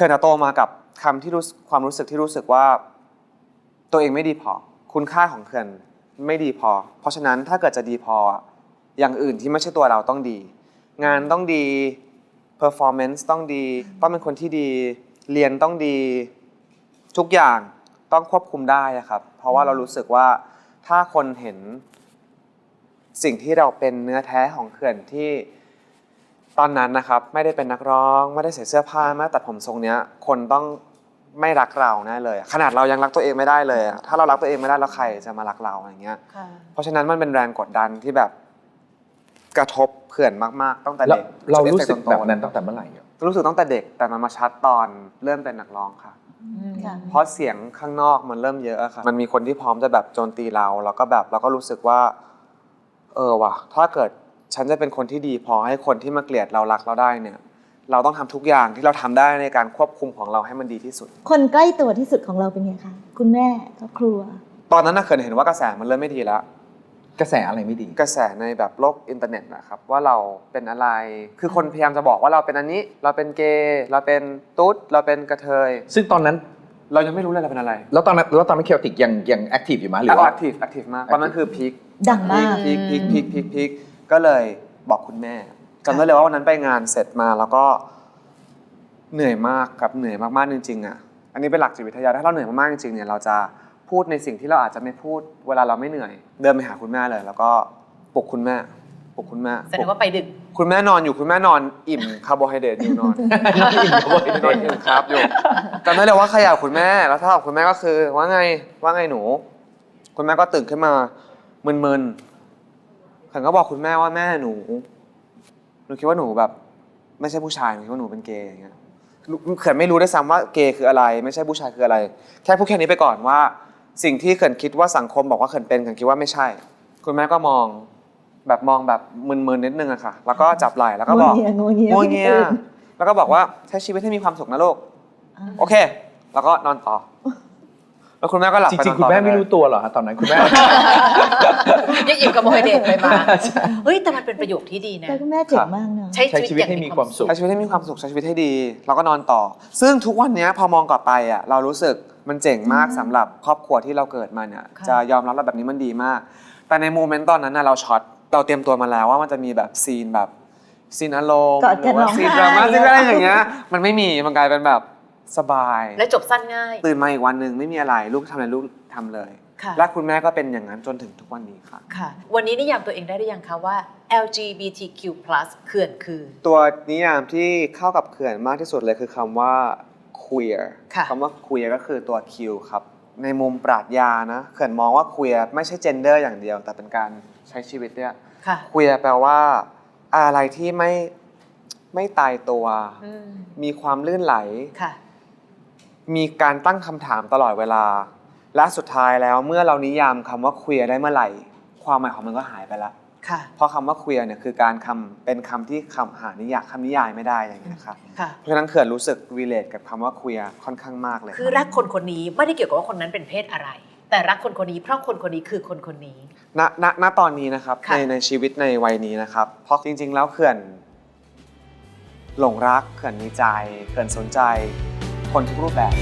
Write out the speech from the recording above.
ขื่อนะโตมากับคำที่รู้ความรู้สึกที่รู้สึกว่า ตัวเองไม่ดีพอ คุณค่าของเขื่อนไม่ดีพอ เพราะฉะนั้นถ้าเกิดจะดีพอ อย่างอื่นที่ไม่ใช่ตัวเราต้องดี งานต้องดี performance ต้องดี ต้องเป็นคนที่ดี เรียนต้องดี ทุกอย่างต้องควบคุมได้ครับ เพราะว่าเรารู้สึกว่าถ้าคนเห็นสิ่งที่เราเป็นเนื้อแท้ของเขื่อนที่ ตอนนั้นนะครับไม่ได้เป็นนักร้อง ไม่ได้ใส่เสื้อผ้าไม่ได้ตัดผมทรงเนี้ย คนต้องไม่รักเราแน่เลยอะขนาดเรายังรักตัวเองไม่ได้เลยอะถ้าเรารักตัวเองไม่ได้แล้วใครจะมารักเราอย่างเงี้ย ค่ะ เพราะฉะนั้นมันเป็นแรงกดดันที่แบบกระทบเขื่อนมากๆตั้งแต่แล้วเด็กเรารู้จนสึกโตแบบนั้นตั้งแต่เมื่อไหร่อะรู้สึกตั้งแต่เด็กแต่มันมาชัดตอนเริ่มเป็นนักร้องค่ะ ค่ะ เพราะเสียงข้างนอกมันเริ่มเยอะอะค่ะ มันมีคนที่พร้อมจะแบบโจมตีเรา แล้วก็แบบเราก็รู้สึกว่า เออว่ะ ถ้าเกิด ฉันจะเป็นคนที่ดีพอให้คนที่มาเกลียดเรารักเราได้เนี่ย เราต้องทำทุกอย่างที่เราทำได้ในการควบคุมของเราให้มันดีที่สุด คนใกล้ตัวที่สุดของเราเป็นไงคะคุณแม่ครอบครัว ตอนนั้นน่ะเคยเห็นว่ากระแสมันเริ่มไม่ดีแล้ว กระแสอะไรไม่ดี กระแสในแบบโลกอินเทอร์เน็ตนะครับว่าเราเป็นอะไร คือคนพยายามจะบอกว่าเราเป็นอันนี้ เราเป็นเกย์เราเป็นตุ๊ดเราเป็นกระเทย ซึ่งตอนนั้น เรายังไม่รู้เลยเราเป็นอะไรแล้วตอนนั้นแล้วตอนนั้นเคลติกยังยังแอคทีฟอยู่ไหมหรือแอว่าคทีฟแอคทีฟมากตอนนั้นคือพีคดังมาก พีคพีคพีคพีคพีค ก็เลยบอกคุณแม่จำได้เลยว่าวันนั้นไปงานเสร็จมาแล้วก็เหนื่อยมากกับเหนื่อยมากๆจริงๆอะอันนี้เป็นหลักจิตวิทยาถ้าเราเหนื่อยมากๆจริงๆเนี่ยเราจะพูดในสิ่งที่เราอาจจะไม่พูดเวลาเราไม่เหนื่อย เดินไปหาคุณแม่เลย แล้วก็ปลุกคุณแม่ปลุกคุณแม่แสดงว่าไปดึก คุณแม่นอนอยู่คุณแม่นอนอิ่มคาร์โบไฮเดรตอยู่นอนอิ่มคาร์โบไฮเดรตนอนอิ่มครับอยู่จำได้เลยว่าเขย่าคุณแม่แล้วถ้าของคุณแม่ก็คือว่าไงว่าไงหนู คุณแม่ก็ตื่นขึ้นมามึนๆ ขันก็บอกคุณแม่ว่าแม่หนูหนูคิดว่าหนูแบบ ไม่ใช่ผู้ชายหนูคิดว่าหนูเป็นเกย์อย่างเงี้ยเขินไม่รู้ด้วยซ้ำว่าเกย์คืออะไร ไม่ใช่ผู้ชายคืออะไร แค่พูดแค่นี้ไปก่อนว่า สิ่งที่เขินคิดว่าสังคมบอกว่าเขินเป็นเขินคิดว่าไม่ใช่ คุณแม่ก็มองแบบมองแบบมึนๆนิดนึงอะค่ะ แล้วก็จับไหล่แล้วก็บอกงัวเงียงังัววเงีเงียยแล้วก็บอกว่าใช้ชีวิตให้มีความสุขนะลูก โอเค แล้วก็นอนต่อ แล้วคุณแม่ก็หลับจไปริงนๆอนคุณต่อแม่ปไม่เลยรู้ตัวเหรอฮะตอนนั้นคุณแม่ ยังอิ่มกับโมไฮเดรตไปมา เฮ้ย แต่มันเป็นประโยคที่ดีนะ แต่คุณแม่เจ๋งมากเนอะใช้ใช้ชีชีวิวิตตให้อย่างมีความสุขใช้ชีวิตให้มีความสุขใช้ชีวิตให้ดี แล้วก็นอนต่อ ซึ่งทุกวันเนี้ยพอมองกลับไปอะเรารู้สึกมันเจ๋งมากสำหรับครอบครัวที่เราเกิดมาเนี่ยค่ะ จะยอมรับเราแบบนี้มันดีมาก แต่ในโมเมนต์ตอนนั้นน่ะเราช็อตเราเตรียมตัวมาแล้วว่ามันจะมีแบบซีนแบบซีนอารมณ์กอดหกัรืนอว่าร้องซีนไห้ดราม่าซีนอะไรอย่างเงี้ยมันไม่มีมันกลายเป็นแบบ สบาย และจบสั้นง่าย ตื่นมาอีกวันหนึ่งไม่มีอะไรลูกทำอะไรลูกทำเลย ค่ะ และคุณแม่ก็เป็นอย่างนั้นจนถึงทุกวันนี้ค่ะ ค่ะ วันนี้นิยามตัวเองได้หรือยังคะว่า LGBTQ+ เขื่อนคือ ตัวนิยามที่เข้ากับเขื่อนมากที่สุดเลยคือคำว่า queer ค่ะ คำว่า queer ก็คือตัว Q ครับ ในมุมปรัชญานะเขื่อนมองว่า queer ไม่ใช่ gender อย่างเดียว แต่เป็นการใช้ชีวิตเนี่ย ค่ะ queer แปลว่าอะไรที่ไม่ไม่ตายตัว อืม มีความลื่นไหล ค่ะ มีการตั้งคำถามตลอดเวลา และสุดท้ายแล้วเมื่อเรานิยามคำว่า queer ได้เมื่อไหร่ ความหมายของมันก็หายไปแล้วค่ะ เพราะคำว่า queer เนี่ยคือการคำเป็นคำที่คำหานิยามคำนิยายไม่ได้อย่างเงี้ยครับค่ะ เพราะฉะนั้นเขื่อนรู้สึก relate กับคำว่า queer ค่อนข้างมากเลย คือรักคนคนนี้ไม่ได้เกี่ยวกับว่าคนนั้นเป็นเพศอะไร แต่รักคนคนนี้เพราะคนคนนี้คือคนคนนี้ ณณณตอนนี้นะครับค่ะในในชีวิตในวัยนี้นะครับ เพราะจริงๆ แล้วเขื่อน หลงรักเขื่อนมีใจเขื่อนสนใจ คนทุกรูปแบบ